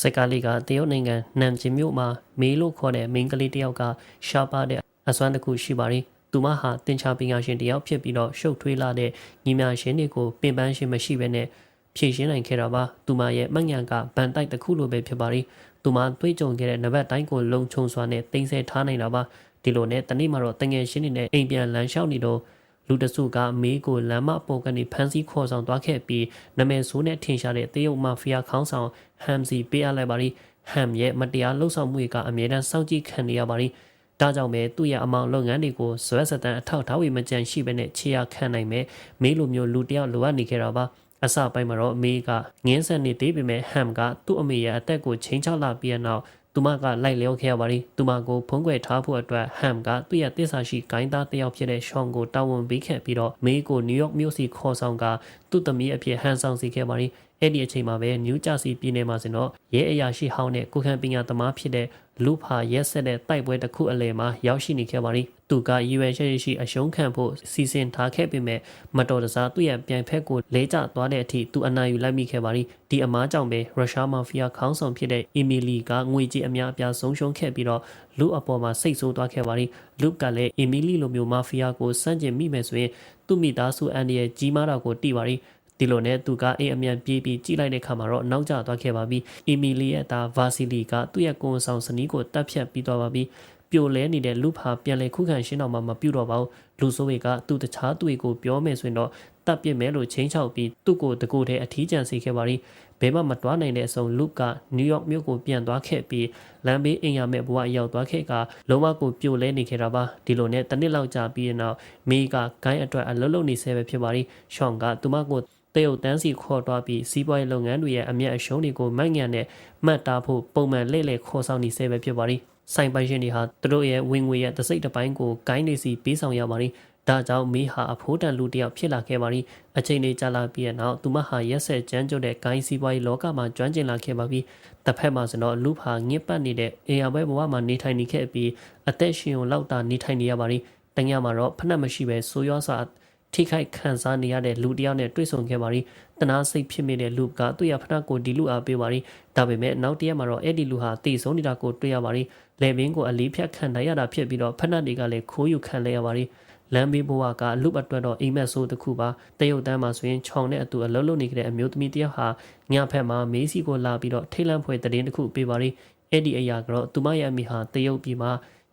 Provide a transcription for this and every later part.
စက်ကားလေးကတရုတ်နိုင်ငံနမ်ဂျင်မြို့မှာမေးလို့ခေါ်တဲ့မိန်းကလေးတစ်ယောက်ကရှားပါတဲ့အစွမ်းတစ်ခုရှိပါတယ်သူမဟာတင်ချပညာရှင်တစ်ယောက်ဖြစ်ပြီးတော့ရှုပ်ထွေးလာတဲ့ညီမရှင်တွေကိုပင်ပန်းရှင်မရှိဘဲနဲ့ဖြည့်ရှင်းနိုင်ခဲ့တာပါသူမရဲ့မှတ်ဉာဏ်ကဗန်တိုက်တစ်ခုလိုပဲဖြစ်ပါတယ်သူမတွေးကြုံခဲ့တဲ့နံပါတ်တိုင်းကိုလုံခြုံစွာနဲ့တင်ဆက်ထားနိုင်တာပါဒီလိုနဲ့တနေ့မှာတော့တငယ်ရှင်တွေနဲ့အိမ်ပြန်လမ်းလျှောက်နေတော့ လူတစုကမေးကိုလမ်းမပေါ်ကနေဖမ်းဆီးခေါ်ဆောင်သွားခဲ့ပြီးနမယ်ဆိုးနဲ့ထင်ရှားတဲ့တရုတ်မာဖီယာခေါင်းဆောင်ဟမ်စီပေးအပ်လိုက်ပါရီဟမ်ရဲ့မတရားလှုပ်ဆောင်မှုတွေကအမြဲတမ်းစောင့်ကြည့်ခံနေရပါရီဒါကြောင့်ပဲသူ့ရဲ့အမောင်လုပ်ငန်းတွေကိုဇွဲစတန်အထောက်ထားဝေမကြံရှိပဲနဲ့ခြေရခံနိုင်မယ်မေးလိုမျိုးလူတယောက်လိုအပ်နေကြတာပါအစပိုင်းမှာတော့အမေကငင်းဆက်နေသေးပေမဲ့ဟမ်ကသူ့အမေရဲ့အသက်ကိုချိန်ချောက်လာပြီးတဲ့နောက် သူမကလိုက်လျောခဲ့ရပါသည်သူမကိုဖုံးကွယ်ထားဖို့အတွက်ဟမ်ကသူ့ရဲ့တစ္ဆာရှိဂိုင်းသားတစ်ယောက်ဖြစ်တဲ့ရှောင်းကိုတာဝန်ပေးခဲ့ပြီးတော့မေးကိုနယူးယောက်မြို့စီခေါ်ဆောင်ကသူ့သမီးအဖြစ်ဟန်ဆောင်စီခဲ့ပါသည် အဲ့ဒီအချိန်မှာပဲနယူးဂျာစီပြည်နယ်မှာဆိုတော့ရဲအရာရှိဟောင်းနဲ့ကိုခန့်ပညာသမားဖြစ်တဲ့လူဖာရက်ဆက်တဲ့တိုက်ပွဲတစ်ခုအလယ်မှာရောက်ရှိနေခဲ့ပါသည်သူကရည်ရွယ်ချက်ရှိအရှုံးခံဖို့စီစဉ်ထားခဲ့ပေမဲ့မတော်တဆသူ့ရဲ့ပြိုင်ဖက်ကိုလဲကျသွားတဲ့အထိသူအနိုင်ယူလိုက်မိခဲ့ပါသည်ဒီအမားကြောင့်ပဲရုရှားမာဖီးယားခေါင်းဆောင်ဖြစ်တဲ့အီမီလီကငွေကြေးအများအပြားဆုံးရှုံးခဲ့ပြီးတော့လူအပေါ်မှာစိတ်ဆိုးသွားခဲ့ပါသည်လူကလည်းအီမီလီလိုမျိုးမာဖီးယားကိုစန့်ကျင်မိမယ်ဆိုရင်သူ့မိသားစုအန်ဒီရဲ့ကြီးမားတာကိုတိပါသည် ဒီလိုနဲ့သူကအိမ်အမြန်ပြေးပြီးကြည့်လိုက်တဲ့ခါမှာတော့နောက်ကျသွားခဲ့ပါပြီ။အီမီလီရဲ့သားဗာစီလီကသူ့ရဲ့ကိုယ်ဆောင်စနီးကိုတပ်ဖြတ်ပြီးသွားပါပြီ။ပြိုလဲနေတဲ့လူဖာပြန်လဲခုခံရှင်းတော့မှမပြုတ်တော့ပါဘူး။လူဆိုးတွေကသူ့တခြားသူတွေကိုပြောမယ်ဆိုရင်တော့တပ်ပစ်မယ်လို့ချင်းချောက်ပြီးသူ့ကိုတကူတဲ့အထီးကျန်စေခဲ့ပါရီ။ဘယ်မှမတွားနိုင်တဲ့အဆုံးလူကနယူးယောက်မြို့ကိုပြန်သွားခဲ့ပြီးလမ်းဘေးအိမ်ရမဲ့ဘဝရောက်သွားခဲ့ကလုံးဝကိုပြိုလဲနေခဲ့တာပါဒီလိုနဲ့တနစ်လောက်ကြာပြီးတဲ့နောက်မိကဂိုင်းအတွက်အလုံးလုံးနေဆဲပဲဖြစ်ပါရီရှောင်းကသူမကို တရုတ်တန်းစီခေါ်သွားပြီးစီးပွားရေးလုပ်ငန်းတွေရဲ့အမျက်အရှုံးတွေကိုမိုက်ငံနဲ့မှတ်တာဖို့ပုံမှန်လှည့်လည်ခေါ်ဆောင်နေဆဲပဲဖြစ်ပါသည်ဆိုင်ပိုင်ရှင်တွေဟာသူတို့ရဲ့ဝင်ငွေရဲ့တစိမ့်တစ်ပိုင်းကိုဂိုင်းနေစီပေးဆောင်ရပါသည်ဒါကြောင့်မိဟာအဖိုးတန်လူတစ်ယောက်ဖြစ်လာခဲ့ပါသည်အချိန်လေးကြာလာပြီးတဲ့နောက်သူမဟာရက်ဆက်ကြမ်းကြုတ်တဲ့ဂိုင်းစီးပွားရေးလောကမှာကျွမ်းကျင်လာခဲ့ပါပြီတစ်ဖက်မှာဆိုတော့လူဟာငစ်ပတ်နေတဲ့အေယာဘဲဘဝမှာနေထိုင်နေခဲ့ပြီးအသက်ရှင်ုံလောက်တာနေထိုင်နေရပါသည်တညမှာတော့ဖက်နှက်မရှိပဲဆိုးရွားစွာ ထိခိုက်ခံစားနေရတဲ့လူတစ်ယောက်နဲ့တွေ့ဆုံခဲ့ပါရီတနာစိတ်ဖြစ်မိတဲ့လူကသူ့ရဲ့ဖနာကိုဒီလူအားပေးပါရီဒါပေမဲ့နောက်တရက်မှာတော့အဲ့ဒီလူဟာတည်ဆုံးနေတာကိုတွေ့ရပါရီလေဘင်းကိုအလေးဖြတ်ခံနိုင်ရတာဖြစ်ပြီးတော့ဖနာတွေကလည်းခိုးယူခံလဲရပါရီလမ်းဘေးဘဝကလူအတွက်တော့အိမ်မက်ဆိုးတစ်ခုပါတရုတ်တန်းမှာဆိုရင်ခြောင်တဲ့အတူအလုံးလုံးနေကြတဲ့အမျိုးသမီးတစ်ယောက်ဟာညဖက်မှာမေးစီကိုလာပြီးတော့ထိတ်လန့်ဖွယ်တည်င်းတစ်ခုပေးပါရီအဲ့ဒီအရာကတော့သူမရဲ့အမိဟာတရုတ်ပြည်မှာ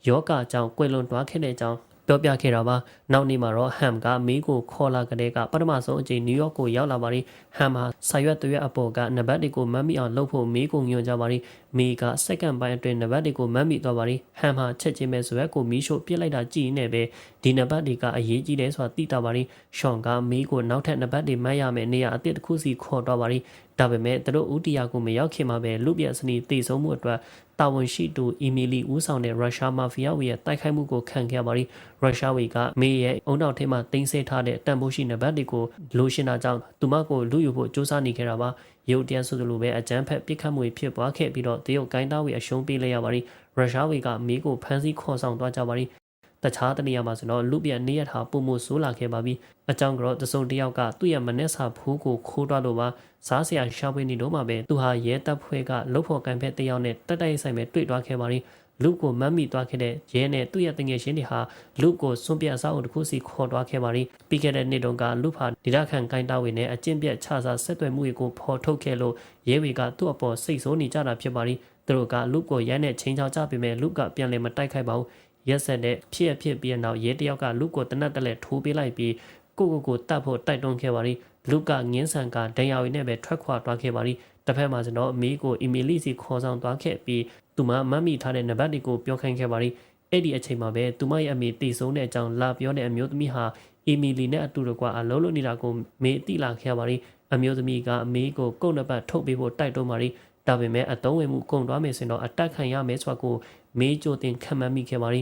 ယောဂအကြောင်းကွယ်လွန်သွားခဲ့တဲ့အကြောင်း ပြောပြခဲ့တာပါနောက်နေ့မှာတော့ဟမ်ကမီးကိုခေါ်လာကြတဲ့ကပထမဆုံးအကြိမ်နယူးယောက်ကိုရောက်လာပါရီဟမ်ဟာဆာရွက်သွရက်အပေါ်ကနံပါတ်တွေကိုမတ်မိအောင်လုပ်ဖို့မီးကိုညွှန်ကြပါရီမီးကစက္ကန့်ပိုင်းအတွင်းနံပါတ်တွေကိုမတ်မိသွားပါရီဟမ်ဟာချက်ချင်းပဲဇွဲကိုမီးရှို့ပြစ်လိုက်တာကြည့်နေပဲဒီနံပါတ်တွေကအရေးကြီးတယ်ဆိုတာသိတာပါရီရှောင်းကမီးကိုနောက်ထပ်နံပါတ်တွေမတ်ရမယ်နေရာအသစ်တစ်ခုစီခေါ်တော့ပါရီ ဒါပေမဲ့သူတို့ဦးတီယာကိုမရောက်ခင်မှာပဲလူပြက်စနီတည်ဆုံးမှုအတွက်တာဝန်ရှိသူအီမီလီဦးဆောင်တဲ့ရုရှားမာဖီးယားဝေရဲ့တိုက်ခိုက်မှုကိုခံခဲ့ပါရီရုရှားဝေကမေးရဲ့အုံနောက်ထဲမှာတင်ဆက်ထားတဲ့တန်ဖိုးရှိနံပါတ်တွေကိုလိုရှင်တာကြောင့်သူမကိုလူယူဖို့စူးစမ်းနေခဲ့တာပါရုတ်တရက်ဆိုသလိုပဲအကြမ်းဖက်ပစ်ခတ်မှုဖြစ်ပွားခဲ့ပြီးတော့တရုတ်ကိုင်းသားဝေအရှုံးပေးလိုက်ရပါရီရုရှားဝေကမေးကိုဖမ်းဆီးခေါ်ဆောင်သွားကြပါရီ တခြားတနေရာမှာဆိုတော့လူပြန်နေရထားပုံမှုဆိုးလာခဲ့ပါပြီအကြောင်းကတော့တစုံတယောက်ကသူ့ရဲ့မနက်စာဖိုးကိုခိုးတွားလို့ပါစားစရာရှာဖွေနေတော့မှပဲသူဟာရဲတပ်ဖွဲ့ကလှုပ်ဖို့ကံဖက်တယောက်နဲ့တက်တိုက်ဆိုင်ပဲတွေ့သွားခဲ့ပါရီလူကိုမမ်းမိသွားခဲ့တဲ့ရဲနဲ့သူ့ရဲ့တငယ်ချင်းတွေဟာလူကိုစွန့်ပြတ်အဆောက်အုံတစ်ခုစီခေါ်သွားခဲ့ပါရီပြီးခဲ့တဲ့နှစ်တုန်းကလူဖာဒီရခန်ကိုင်းတာဝေနဲ့အကျင့်ပြတ်ခြားစားဆက်သွယ်မှုတွေကိုဖော်ထုတ်ခဲ့လို့ရဲဝေကသူ့အပေါ်စိတ်ဆိုးနေကြတာဖြစ်ပါရီသူတို့ကလူကိုရဲနဲ့ချင်းချောက်ကြပေမဲ့လူကပြန်လည်မတိုက်ခိုက်ပါဘူး ရက်ဆက်တဲ့ဖြစ်ရဖြစ်ပြီးနောက်ရဲတယောက်ကလူကိုတနတ်တလဲထိုးပေးလိုက်ပြီးကိုကိုကိုတတ်ဖို့တိုက်တွန်းခဲ့ပါရီလူကငင်းဆန်ကဒဏ်ရာတွေနဲ့ပဲထွက်ခွာသွားခဲ့ပါရီတစ်ဖက်မှာကျွန်တော်အမေကိုအီမီလီစီခေါ်ဆောင်သွားခဲ့ပြီးသူမမတ်မိထားတဲ့နံပါတ်တွေကိုပြောခိုင်းခဲ့ပါရီအဲ့ဒီအချိန်မှာပဲသူမရဲ့အမေတည်ဆုံးတဲ့အကြောင်းလာပြောတဲ့အမျိုးသမီးဟာအီမီလီနဲ့အတူတကွအလုံးလုံးနေတာကိုမေတိလာခဲ့ပါရီအမျိုးသမီးကအမေကိုကုတ်နပတ်ထုတ်ပေးဖို့တိုက်တွန်းပါရီဒါပေမဲ့အတုံးဝင်မှုကုန်သွားမယ်ဆိုတော့အတက်ခံရမယ်ဆိုတာကိုမေးကြိုတင်ခံမှန်းမိခဲ့ပါရီ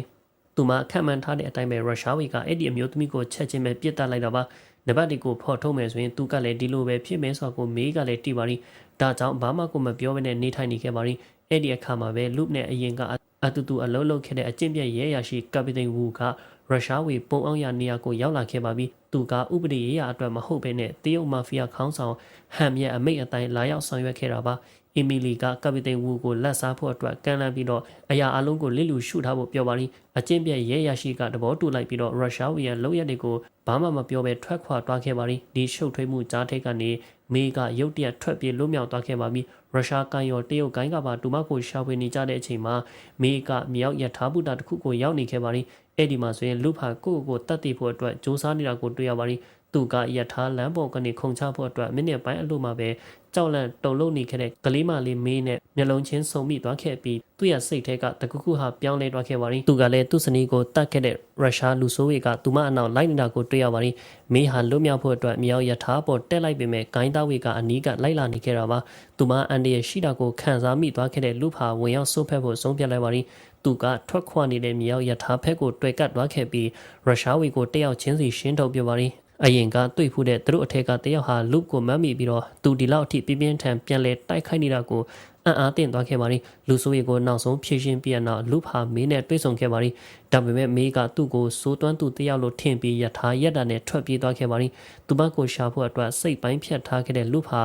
သူမခံမှန်းထားတဲ့အတိုင်းပဲရုရှားဝေကအဲ့ဒီအမျိုးသမီးကိုချက်ချင်းပဲပြစ်တက်လိုက်တာပါနံပါတ်တွေကိုဖော်ထုတ်မယ်ဆိုရင်သူကလည်းဒီလိုပဲဖြစ်မယ်ဆိုတာကိုမေးကလည်းတိပါရီဒါကြောင့်ဘာမှကိုမပြောဘဲနဲ့နေထိုင်နေခဲ့ပါရီအဲ့ဒီအခါမှာပဲလူနဲ့အရင်ကအတူတူအလုံးလုံးခဲ့တဲ့အကျင့်ပြတ်ရဲရရှိကပတိန်ဝူကရုရှားဝေပုံအောင်ရနေရာကိုရောက်လာခဲ့ပါပြီ သူကဥပဒေရေးရာအတွက်မဟုတ်ဘဲနဲ့တရုတ်မာဖီးယားခေါင်းဆောင်ဟမ်ရဲ့အမိတ်အတိုင်းလာရောက်ဆောင်ရွက်ခဲ့တာပါအီမီလီကကပတိန်ဝူကိုလက်စားဖို့အတွက်ကမ်းလှမ်းပြီးတော့အရာအလုံးကိုလစ်လူရှုထားဖို့ပြောပါလိအကျင့်ပြည့်ရဲရရှိကတဘောတူလိုက်ပြီးတော့ရုရှားဝီရဲ့လောက်ရက်တွေကိုဘာမှမပြောဘဲထွက်ခွာသွားခဲ့ပါလိဒီရှုပ်ထွေးမှုကြားထိတ်ကနေမေကရုတ်တရက်ထွက်ပြေးလွတ်မြောက်သွားခဲ့ပါပြီရုရှားကန်ရောတရုတ်ကိုင်းကပါတူမကိုရှာဖွေနေကြတဲ့အချိန်မှာမေကမြောက်ရထားဘူတာတစ်ခုကိုရောက်နေခဲ့ပါလိအဲ့ဒီမှာဆိုရင်လူဖာကိုယ့်ကိုယ်တတ်သိဖို့အတွက်စူးစမ်းနေတာကိုတွေ့ရပါလိသူကရထားလမ်းပေါ်ကနေခုန်ချဖို့အတွက်မိနစ်ပိုင်းအလိုမှာပဲကြောက်လန့်တုန်လှုပ်နေခဲ့တဲ့ကလေးမလေးမေးနဲ့မျက်လုံးချင်းစုံမိသွားခဲ့ပြီးသူ့ရဲ့စိတ်ထဲကတကူကူဟာပြောင်းလဲသွားခဲ့ပါရီသူကလည်းသူ့စနီးကိုတတ်ခဲ့တဲ့ရုရှားလူဆိုးတွေကသူမအနောက်လိုက်နေတာကိုတွေ့ရပါရီမေးဟာလွတ်မြောက်ဖို့အတွက်မြောက်ရထားပေါ်တက်လိုက်ပေမဲ့ဂိုင်းသားဝေကအနီးကလိုက်လာနေခဲ့တာပါသူမအန်ဒီရဲ့ရှိတာကိုခံစားမိသွားခဲ့တဲ့လူဖာဝင်ရောက်ဆိုးဖက်ဖို့ဆုံးဖြတ်လိုက်ပါရီ သူကထွက်ခွာနေတဲ့မြောက်ရထားဖက်ကိုတွေ့ကပ်သွားခဲ့ပြီးရုရှားဝေကိုတက်ရောက်ချင်းစီရှင်းထုတ်ပြပါရီအရင်ကတွေ့ဖူးတဲ့သူတို့အထက်ကတယောက်ဟာလူကိုမတ်မိပြီးတော့သူဒီလောက်အထိပြင်းပြင်းထန်ပြန်လဲတိုက်ခိုက်နေတာကိုအံ့အားသင့်သွားခဲ့ပါလိလူဆိုးရီကိုနောက်ဆုံးဖြည့်ရှင်းပြရနောက်လူဖာမင်းနဲ့တွေ့ဆုံခဲ့ပါလိဒါပေမဲ့မေးကသူ့ကိုစိုးသွမ်းသူတယောက်လိုထင်ပြီးရထားရက်တာနဲ့ထွက်ပြေးသွားခဲ့ပါလိသူမကိုရှာဖို့အတွက်စိတ်ပိုင်းဖြတ်ထားခဲ့တဲ့လူဖာ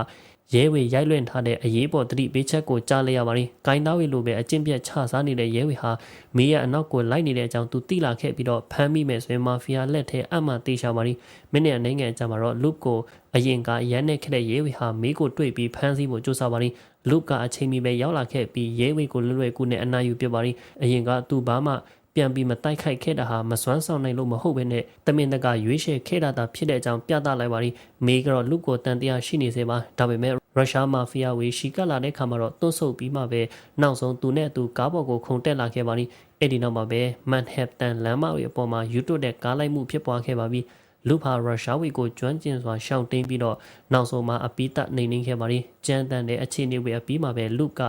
ရဲဝေရိုက်လွင့်ထားတဲ့အရေးပေါ်တတိပေးချက်ကိုကြားလိုက်ရပါရင်။ဂိုင်းသားဝေလိုပဲအကျင့်ပြတ်ချစားနေတဲ့ရဲဝေဟာမေးရအနောက်ကိုလိုက်နေတဲ့အကြောင်းသူသိလာခဲ့ပြီးတော့ဖမ်းမိမယ်ဆိုရင်မာဖီယာလက်ထဲအမှန်သေးချပါရင်။မိနစ်အနေငယ်ကြာမှာတော့လူကိုအရင်ကရန်နေခဲ့တဲ့ရဲဝေဟာမေးကိုတွေ့ပြီးဖမ်းဆီးဖို့ကြိုးစားပါရင်။လူကအချိန်မီပဲရောက်လာခဲ့ပြီးရဲဝေကိုလွယ်လွယ်ကူနဲ့အနာယူပြပါရင်။အရင်ကသူဘာမှ ပြန်ပြီးမတိုက်ခိုက်ခဲ့တာဟာမစွမ်းဆောင်နိုင်လို့မဟုတ်ဘဲနဲ့တမင်တကာရွေးချယ်ခဲ့တာသာဖြစ်တဲ့အကြောင်းပြသလိုက်ပါလိမေကတော့လူကိုတန်တရားရှိနေစေပါဒါပေမဲ့ရုရှားမာဖီးယားဝေရှီကလာတဲ့ခါမှာတော့တွန့်ဆုတ်ပြီးမှပဲနောက်ဆုံးသူနဲ့သူကားပေါ်ကိုခုန်တက်လာခဲ့ပါလိအဲ့ဒီနောက်မှာပဲမန်ဟက်တန်လမ်းမဝေအပေါ်မှာယူတူတဲ့ကားလိုက်မှုဖြစ်ပွားခဲ့ပါပြီလူဖာရုရှားဝေကိုကျွမ်းကျင်စွာရှောင်တင်းပြီးတော့နောက်ဆုံးမှာအပီးတနေနေခဲ့ပါလိကြမ်းတမ်းတဲ့အခြေအနေဝေအပီးမှာပဲလူက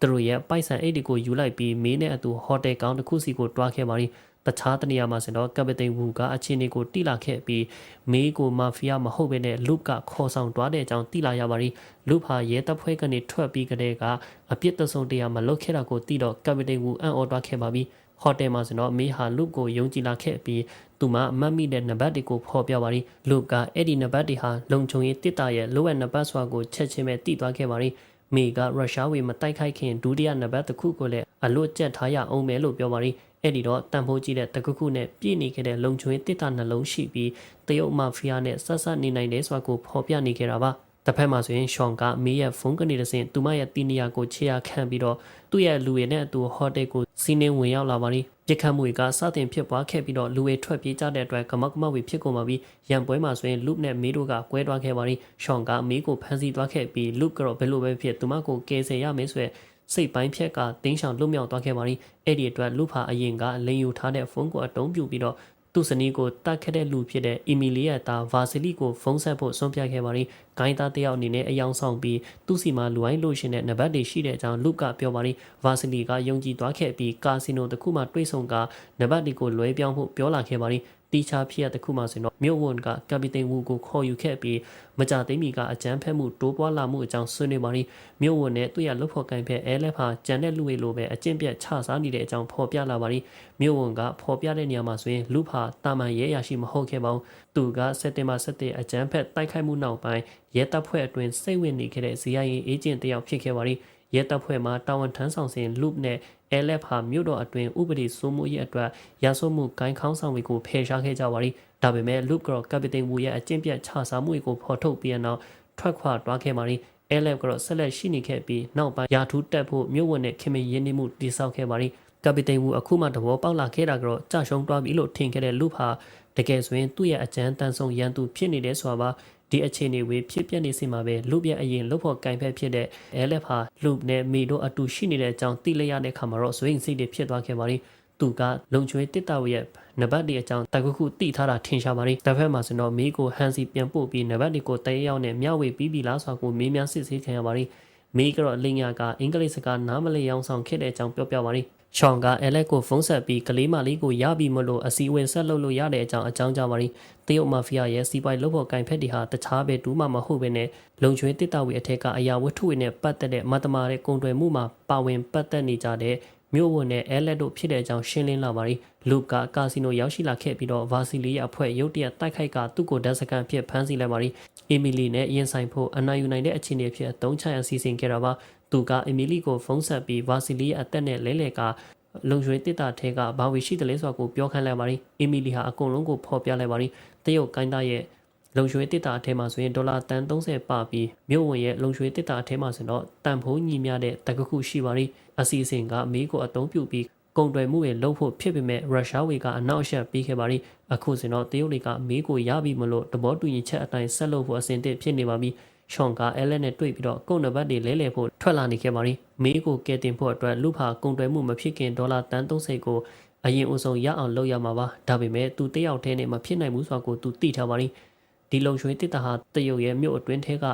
သူတို့ရဲ့ပိုက်ဆံအိတ်တွေကိုယူလိုက်ပြီးမင်းနဲ့အတူဟိုတယ်ကောင်းတစ်ခုစီကိုတွားခဲ့ပါလိတခြားတနေရာမှာဆိုတော့ကပတိန်ဝူကအခြေအနေကိုတိလာခဲ့ပြီးမေးကိုမာဖီးယားမဟုတ်ဘဲနဲ့လူကခေါ်ဆောင်တွားတဲ့အကြောင်းတိလာရပါရီလူဖာရဲတပ်ဖွဲ့ကနေထွက်ပြီးကတည်းကအပြစ်တဆုံတရားမလုပ်ခဲ့တာကိုသိတော့ကပတိန်ဝူအံ့ဩတွားခဲ့ပါပြီဟိုတယ်မှာဆိုတော့မေးဟာလူကိုယုံကြည်လာခဲ့ပြီးသူမအမတ်မိတဲ့နံပါတ်တွေကိုဖော်ပြပါရီလူကအဲ့ဒီနံပါတ်တွေဟာလုံခြုံရေးတစ်တာရဲ့လိုအပ်နံပါတ်စွာကိုချက်ချင်းပဲတိသွားခဲ့ပါရီ မေကရုရှားဝေမတိုက်ခိုက်ခင်ဒုတိယနံပါတ်တစ်ခုကိုလည်းအလွတ်ကျက်ထားရအောင်မယ်လို့ပြောပါရီအဲ့ဒီတော့တန်ဖိုးကြီးတဲ့တကုခုနဲ့ပြည့်နေခဲ့တဲ့လုံချွေးတစ်တာနှလုံးရှိပြီးတရုတ်မာဖီးယားနဲ့ဆက်ဆက်နေနိုင်တယ်ဆိုတာကိုဖော်ပြနေခဲ့တာပါ တစ်ဖက်မှာဆိုရင်ရှောင်းကမေးရဲ့ဖုန်းကနေတဆင့်သူမရဲ့တီနီယာကိုခြေရခံပြီးတော့သူ့ရဲ့လူရည်နဲ့အတူဟိုတယ်ကိုစီးနှင်းဝင်ရောက်လာပါလိပြစ်ခတ်မှုကစတင်ဖြစ်ပွားခဲ့ပြီးတော့လူဝေထွက်ပြေးကြတဲ့အတွက်ကမောက်ကမောက်ဝေဖြစ်ကုန်ပါပြီရန်ပွဲမှာဆိုရင်လူနဲ့မေးတို့ကကွဲသွားခဲ့ပါလိရှောင်းကမေးကိုဖမ်းဆီးသွားခဲ့ပြီးလူကတော့ဘယ်လိုပဲဖြစ်သူမကိုကယ်ဆယ်ရမယ်ဆိုရယ်စိတ်ပိုင်းဖြက်ကတင်းဆောင်လွတ်မြောက်သွားခဲ့ပါရီအဲ့ဒီအတွက်လူဖာအရင်ကလိန်ယူထားတဲ့ဖုန်းကိုအတုံးပြူပြီးတော့သူ့စနီးကိုတတ်ခဲ့တဲ့လူဖြစ်တဲ့အီမီလီယာသားဗာဆီလီကိုဖုန်းဆက်ဖို့ဆုံးဖြတ်ခဲ့ပါရီ ဂိုင်းသားတယောက်အနေနဲ့အယောင်ဆောင်ပြီးသူ့စီမှာလူအိုင်းလို့ရှင်တဲ့နံပါတ်တွေရှိတဲ့အကြောင်းလူကပြောပါရီဗာဆီလီကယုံကြည်သွားခဲ့ပြီးကာစီနိုတစ်ခုမှတွေးဆုံကနံပါတ်တွေကိုလွဲပြောင်းဖို့ပြောလာခဲ့ပါရီတီချာဖြစ်ရတစ်ခုမှဆိုတော့မြို့ဝန်ကကပီတိန်ဝူကိုခေါ်ယူခဲ့ပြီးမကြသိမီကအကြမ်းဖက်မှုတိုးပွားလာမှုအကြောင်းဆွေးနွေးပါရီမြို့ဝန်နဲ့သူ့ရလှုပ်ဖို့ကင်ဖက်အဲလက်ဖာကြံတဲ့လူတွေလိုပဲအကျင့်ပြတ်ချစားနေတဲ့အကြောင်းဖော်ပြလာပါရီမြို့ဝန်ကဖော်ပြတဲ့နေရာမှာဆိုရင်လူဖာတာမန်ရဲရရှိမဟုတ်ခဲ့ပါဘူး သူကစက်တင်ဘာ17အကြမ်းဖက်တိုက်ခိုက်မှုနောက်ပိုင်းရဲတပ်ဖွဲ့အတွင်းစိတ်ဝင်နေခဲ့တဲ့ဇီယာရင်အေဂျင့်တယောက်ဖြစ်ခဲ့ပါရီရဲတပ်ဖွဲ့မှတာဝန်ထမ်းဆောင်စဉ်လူနဲ့အဲလက်ဟာမြို့တော်အတွင်းဥပဒေစိုးမိုးရေးအတွက်ရာဇဝမှုဂိုင်းခေါင်းဆောင်တွေကိုဖယ်ရှားခဲ့ကြပါရီဒါပေမဲ့လူကတော့ကပတိန်ဝူရဲ့အကျင့်ပြတ်ခြစားမှုတွေကိုဖော်ထုတ်ပြီးနောက်ထွက်ခွာသွားခဲ့ပါရီအဲလက်ကတော့ဆက်လက်ရှိနေခဲ့ပြီးနောက်ပိုင်းယာထူးတက်ဖို့မြို့ဝန်နဲ့ခင်မင်းရင်းနှီးမှုတည်ဆောက်ခဲ့ပါရီကပတိန်ဝူအခုမှတဘောပေါက်လာခဲ့တာကတော့ကြာရှုံးသွားပြီလို့ထင်ခဲ့တဲ့လူဟာ တကယ်ဆိုရင်သူ့ရဲ့အကြမ်းတမ်းဆုံးရန်သူဖြစ်နေတယ်ဆိုတာပါဒီအခြေအနေဝေဖြစ်ပြနေစီမှာပဲလူပြအရင်လှုပ်ဖို့ကင်ဖက်ဖြစ်တဲ့အဲလက်ဟာလူနဲ့မီတို့အတူရှိနေတဲ့အကြောင်းသိလိုက်ရတဲ့ခါမှာတော့ဆိုရင်စိတ်တွေဖြစ်သွားခဲ့ပါလိသူကလုံချွေတစ်တဝရဲ့နဘတ်ဒီအကြောင်းတခုခုတိထားတာထင်ရှားပါလိတစ်ဖက်မှာဆိုတော့မီးကိုဟန်စီပြန်ပို့ပြီးနဘတ်ဒီကိုတရေရောက်နဲ့မျှဝေပြီးပြီလားဆိုတာကိုမေးမြန်းစစ်ဆေးခံရပါလိမီး ကတော့လင်ညာကအင်္ဂလိပ်စကားနားမလည်အောင်ဆောင်ခဲ့တဲ့အကြောင်းပြောပြပါလိရှောင်းကအဲလက်ကိုဖုန်းဆက်ပြီးကလေးမလေးကိုရပြီးမလို့အစည်းအဝေးဆက်လုပ်လို့ရတဲ့အကြောင်းအကြောင်းကြားပါရီတရုတ်မာဖီးယားရဲ့စီးပွားရေးလုပ်ဖို့ကင်ဖက်တွေဟာတခြားပဲတူးမှမဟုတ်ဘဲနဲ့လုံချွေးတစ်တဝီအထက်ကအရာဝတ္ထုတွေနဲ့ပတ်သက်တဲ့မတမာတဲ့ကုန်တွယ်မှုမှာပါဝင်ပတ်သက်နေကြတဲ့ မြို့ဝန်နဲ့အဲလက်တို့ဖြစ်တဲ့အကြောင်းရှင်းလင်းလာပါရီလူကကာစီနိုရောက်ရှိလာခဲ့ပြီးတော့ဗာစီလီယာအဖွဲ့ရုတ်တရက်တိုက်ခိုက်ကသူ့ကိုဓာတ်စကန်ဖြစ်ဖမ်းဆီးလိုက်ပါရီအီမီလီနဲ့ရင်ဆိုင်ဖို့အနာယူနိုင်တဲ့အခြေအနေဖြစ်အသုံးချရစီစဉ်ခဲ့တာပါသူကအီမီလီကိုဖုန်းဆက်ပြီးဗာစီလီရဲ့အသက်နဲ့လဲလှယ်ကလုံရွှေတစ်တာထဲကဘာဝီရှိတယ်လဲဆိုတာကိုပြောခိုင်းလိုက်ပါရီအီမီလီဟာအကုန်လုံးကိုဖော်ပြလိုက်ပါရီတရုတ်ကိုင်းသားရဲ့လုံရွှေတစ်တာအထဲမှာဆိုရင်ဒေါ်လာတန်30ပါပြီးမြို့ဝင်ရဲ့လုံရွှေတစ်တာအထဲမှာဆိုတော့တန်ဖိုးညီမျှတဲ့တကခုရှိပါရီ အစီအစဉ်ကမီးကိုအသုံးပြုပြီးကုန်တွယ်မှုတွေလုပ်ဖို့ဖြစ်ပေမဲ့ရုရှားဝေကအနောက်အရှက်ပြီးခဲ့ပါရီအခုစင်တော့တရုတ်တွေကမီးကိုရပြီမလို့တဘောတူညီချက်အတိုင်းဆက်လုပ်ဖို့အစဉ်သင့်ဖြစ်နေပါပြီရှောင်းကအဲလက်နဲ့တွေ့ပြီးတော့ကုန်နံပါတ်တွေလဲလှယ်ဖို့ထွက်လာနေခဲ့ပါရီမီးကိုကဲတင်ဖို့အတွက်လူဖာကုန်တွယ်မှုမဖြစ်ခင်ဒေါ်လာတန်30ကိုအရင်အဆုံးရအောင်လုပ်ရမှာပါဒါပေမဲ့သူတယောက်တည်းနဲ့မဖြစ်နိုင်ဘူးဆိုတာကိုသူသိထားပါရီဒီလုံရွှေတစ်တဟာတရုတ်ရဲ့မြို့အတွင်းထဲက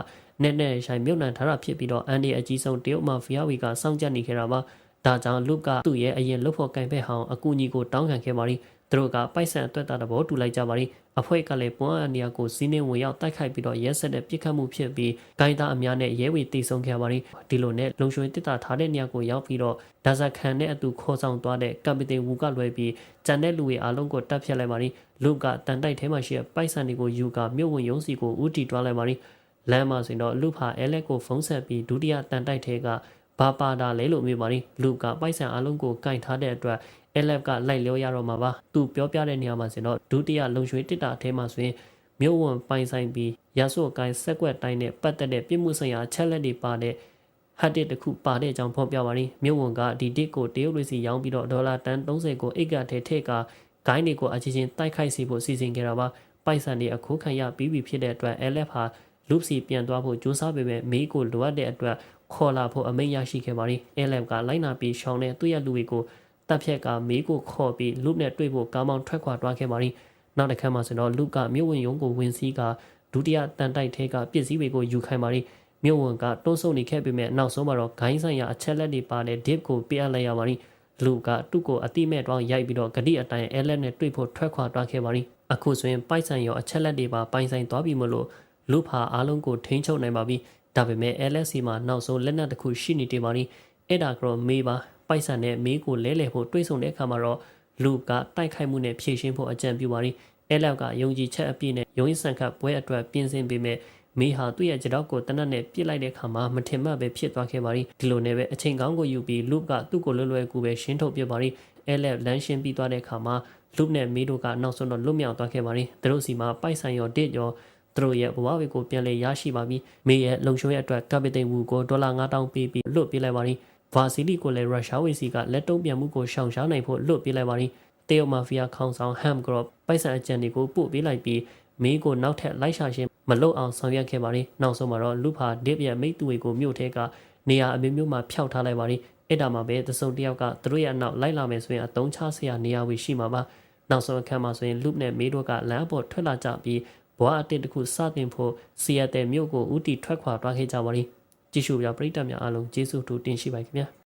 နဲ့နဲ့ဆိုင်မြို့နံထားတာဖြစ်ပြီးတော့အန်ဒီအကြီးဆုံးတရုတ်မာဖီယာဝီကစောင့်ကြပ်နေခဲ့တာပါဒါကြောင့်လူကသူ့ရဲ့အရင်လှုပ်ဖို့ကင်ဖက်ဟောင်းအကူအညီကိုတောင်းခံခဲ့ပါရီသူတို့ကပိုက်ဆံအတွက်တာတဘောတူလိုက်ကြပါရီအဖွဲ့ကလည်းပွားအနီယာကိုစီးနှင်းဝင်ရောက်တိုက်ခိုက်ပြီးတော့ရဲဆက်တဲ့ပြစ်ခတ်မှုဖြစ်ပြီးဂိုင်းသားအများနဲ့ရဲဝေတီဆုံခဲ့ပါရီဒီလိုနဲ့လုံရွှေတစ်တာထားတဲ့နေရာကိုရောက်ပြီးတော့ဒါဇက်ခန်နဲ့အတူခေါ်ဆောင်သွားတဲ့ကပတိန်ဝူကလွယ်ပြီးကြံတဲ့လူတွေအားလုံးကိုတပ်ဖြတ်လိုက်ပါရီလူကတန်တိုက်ထဲမှာရှိတဲ့ပိုက်ဆံတွေကိုယူကမြို့ဝင်ရုံးစီကိုဦးတီတွားလိုက်ပါရီ လမ်းမှာဆိုရင်တော့လူဖာအဲလက်ကိုဖုံးဆက်ပြီးဒုတိယတန်တိုက်ထဲကဘာပါတာလဲလို့မြင်ပါရီလူကပိုက်ဆံအလုံးကိုကင်ထားတဲ့အတွက်အဲလက်ကလိုက်လျောရတော့မှာပါသူပြောပြတဲ့နေရာမှာဆိုတော့ဒုတိယလုံရွှေတစ်တာအထဲမှာဆိုရင်မြို့ဝန်ပိုင်ဆိုင်ပြီးရဆို့ကိုင်းဆက်ကွက်တိုင်းနဲ့ပတ်သက်တဲ့ပြစ်မှုဆိုင်ရာအချက်လက်တွေပါတဲ့ဟတ်တစ်တစ်ခုပါတဲ့အကြောင်းဖော်ပြပါရီမြို့ဝန်ကဒီတစ်ကိုတရုတ်လူစီရောင်းပြီးတော့ဒေါ်လာတန်30ကိုအိတ်ကထဲထည့်ကဂိုင်းတွေကိုအချင်းချင်းတိုက်ခိုက်စီဖို့စီစဉ်ခဲ့တာပါပိုက်ဆံတွေအခုခံရပြီးပြီဖြစ်တဲ့အတွက် LF ဟာ လူစီပြန်သွားဖို့ကြိုးစားပေမဲ့မေးကိုလိုအပ်တဲ့အတွက်ခေါ်လာဖို့အမိန့်ရရှိခဲ့ပါရီ LF ကလိုက်နာပြီးရှောင်းတဲ့သူ့ရဲ့လူတွေကိုတပ်ဖြတ်ကမေးကိုခေါ်ပြီးလူနဲ့တွေ့ဖို့ကားမောင်းထွက်ခွာသွားခဲ့ပါရီနောက်တစ်ခါမှဆိုတော့လူကမြို့ဝင်ရုံးကိုဝင်စီးကဒုတိယတန်တိုက်ထဲကပစ္စည်းတွေကိုယူခိုင်းပါရီမြို့ဝင်ကတွန်းဆုပ်နေခဲ့ပေမဲ့နောက်ဆုံးမှာတော့ဂိုင်းဆိုင်ရာအချက်လက်တွေပါတဲ့ dip ကိုပေးအပ်လိုက်ရပါရီလူကသူ့ကိုအတိမဲ့တောင်းရိုက်ပြီးတော့ဂတိအတိုင်းအဲလက်နဲ့တွေ့ဖို့ထွက်ခွာသွားခဲ့ပါရီအခုဆိုရင်ပိုက်ဆံရောအချက်လက်တွေပါပိုင်ဆိုင်သွားပြီမလို့ လူဖာအားလုံးကိုထိန်းချုပ်နိုင်ပါပြီဒါပေမဲ့ LSC မှာနောက်ဆုံးလက်နက်တစ်ခုရှိနေတယ်ပါရီအဲ့ဒါကတော့မေးပါပိုက်ဆံနဲ့မေးကိုလဲလှယ်ဖို့တွေးဆုံတဲ့အခါမှာတော့လူကတိုက်ခိုက်မှုနဲ့ဖြည့်ရှင်းဖို့အကြံပြုပါရီအဲလောက်ကယုံကြည်ချက်အပြည့်နဲ့ယုံရင်ဆန်ခတ်ပွဲအတွက်ပြင်ဆင်ပေမဲ့မေဟာသူ့ရဲ့ကြတော့ကိုတနတ်နဲ့ပြစ်လိုက်တဲ့အခါမှာမထင်မှတ်ပဲဖြစ်သွားခဲ့ပါရီဒီလိုနဲ့ပဲအချိန်ကောင်းကိုယူပြီးလူကသူ့ကိုလွယ်လွယ်ကူပဲရှင်းထုတ်ပြပါရီအဲလက်လမ်းရှင်းပြီးသွားတဲ့အခါမှာလူနဲ့မေတို့ကနောက်ဆုံးတော့လွတ်မြောက်သွားခဲ့ပါရီသူတို့စီမှာပိုက်ဆံရောတစ်ရော သူတို့ရဲ့ဘဝဝေကိုပြန်လည်ရရှိပါပြီမေရဲ့လုံခြုံရေးအတွက်ကပတိန်ဝူကိုဒေါ်လာ9000ပေးပြီးလွတ်ပေးလိုက်ပါရီဗာစီလီကိုလည်းရုရှားဝေစီကလက်တုံးပြန်မှုကိုရှောင်ရှားနိုင်ဖို့လွတ်ပေးလိုက်ပါရီတရုတ်မာဖီးယားခေါင်းဆောင်ဟမ်ဂရော့ပိုက်ဆံအကြံတွေကိုပို့ပေးလိုက်ပြီးမင်းကိုနောက်ထပ်လိုက်ရှာခြင်းမလုပ်အောင်ဆောင်ရွက်ခဲ့ပါရီနောက်ဆုံးမှာတော့လူဖာဒစ်ရဲ့မိတ်သူတွေကိုမြို့ထဲကနေရာအမျိုးမျိုးမှာဖျောက်ထားလိုက်ပါရီအဲ့ဒါမှပဲသစုံတယောက်ကသူတို့ရဲ့အနောက်လိုက်လာမယ်ဆိုရင်အတုံးချစရာနေရာဝေရှိမှာပါနောက်ဆုံးအခန်းမှာဆိုရင်လူနဲ့မေးတို့ကလမ်းပေါ်ထွက်လာကြပြီး ဘွားအတစ်တစ်ခုစတင်ဖို့စီယက်တဲ့မြို့ကိုဦးတီထွက်ခွာသွားခဲ့ကြပါရီကြည့်ရှုပြပရိသတ်များအားလုံးကျေးဇူးတူတင်ရှိပါခင်ဗျာ